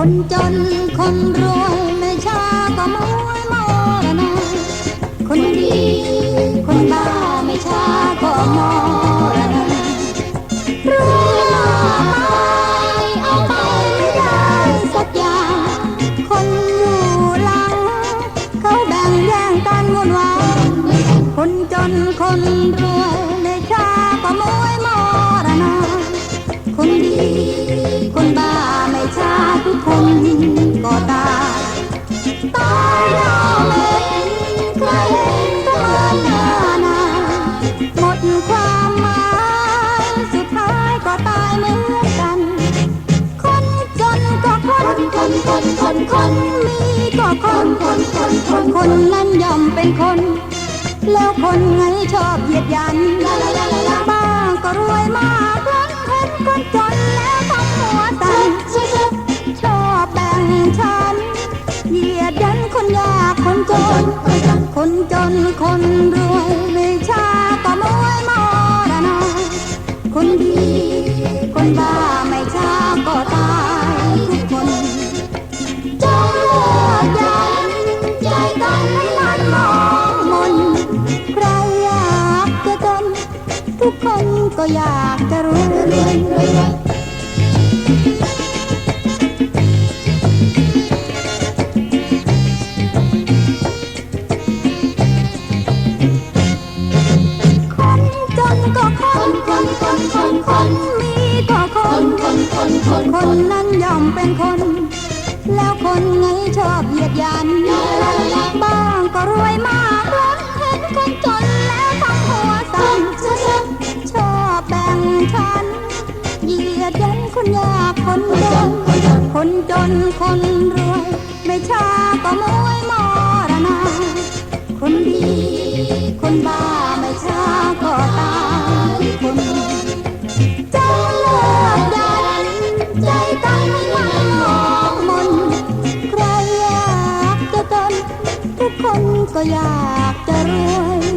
คนจนคนรวยไม่ช้าก็มวยมรณะคนดีคนบ้าไม่ช้าก็มรณะรวยมากเอาไปไม่ได้สักอย่างคนอยู่หลังเขาแบ่งแย่งกันวุ่นวายคนจนคนรวย คนก็ตายตายเราไม่เห็นใครเห็นก็เหมือนหน้านาหมดความหมายสุดท้ายก็ตายเหมือนกัน คนจนก็คนคนคนคนคนมีก็คนคนคนคนคนนั้นย่อมเป็นคน แล้วคนไงชอบเหยียดยันบ้างก็รวยมากล้นเห็นคนจน คนจนคนจนคนรวยไม่ช้าก็มวยมรณะคนดีคนบ้าไม่ช้าก็ตายทุกคนจงเลือกยันใจกันให้มันมองมนใครอยากจะจนทุกคนก็อยากจะรวยรวยรวย คนคนคนคนนมีก็คนคนคนคนคนนั้นย่อมเป็นคน แล้วคนไงชอบเหยียดยันบ้างก็รวยมากล้นเห็นคนจนแล้วต้องหัวสั่นชอบแบ่งชั้นเหยียดยันคนยากคนจนคนจนคนรวย ไม่ช้าก็มวย ใจตั้งให้มันมองมนใครอยากจะจนทุกคนก็อยากจะรวย